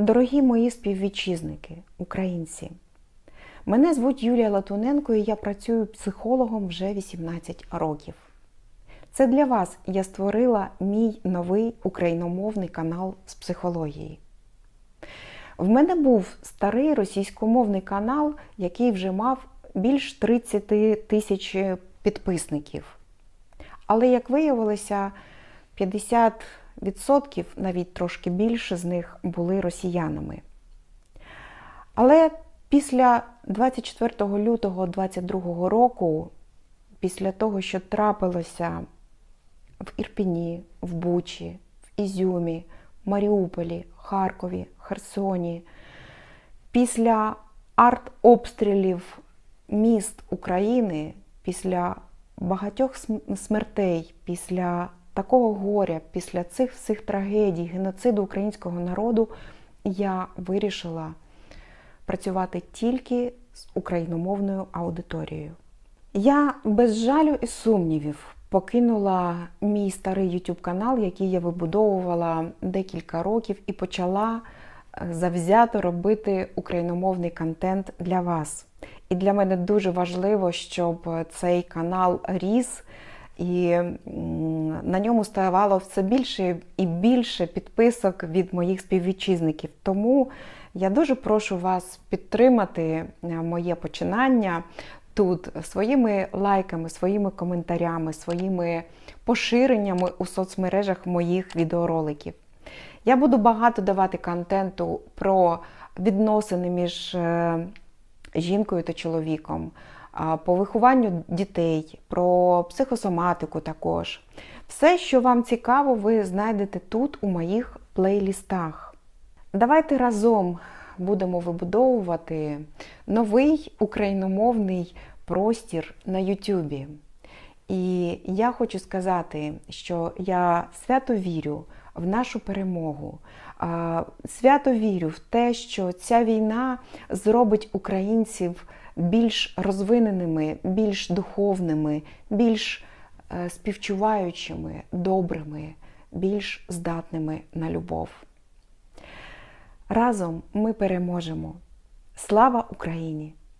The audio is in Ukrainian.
Дорогі мої співвітчизники, українці, мене звуть Юлія Латуненко і я працюю психологом вже 18 років. Це для вас я створила мій новий україномовний канал з психології. В мене був старий російськомовний канал, який вже мав більш 30 тисяч підписників. Але, як виявилося, 50%, навіть трошки більше з них були росіянами. Але після 24 лютого 2022 року, після того, що трапилося в Ірпіні, в Бучі, в Ізюмі, Маріуполі, Харкові, Херсоні, після артобстрілів міст України, після багатьох смертей, після такого горя, після цих всіх трагедій, геноциду українського народу, я вирішила працювати тільки з україномовною аудиторією. Я без жалю і сумнівів покинула мій старий YouTube канал, який я вибудовувала декілька років, і почала завзято робити україномовний контент для вас. І для мене дуже важливо, щоб цей канал ріс, і на ньому ставало все більше і більше підписок від моїх співвітчизників. Тому я дуже прошу вас підтримати моє починання тут своїми лайками, своїми коментарями, своїми поширеннями у соцмережах моїх відеороликів. Я буду багато давати контенту про відносини між жінкою та чоловіком, по вихованню дітей, про психосоматику також. Все, що вам цікаво, ви знайдете тут у моїх плейлістах. Давайте разом будемо вибудовувати новий україномовний простір на Ютубі. І я хочу сказати, що я свято вірю в нашу перемогу. Свято вірю в те, що ця війна зробить українців більш розвиненими, більш духовними, більш е, співчуваючими, добрими, більш здатними на любов. Разом ми переможемо. Слава Україні!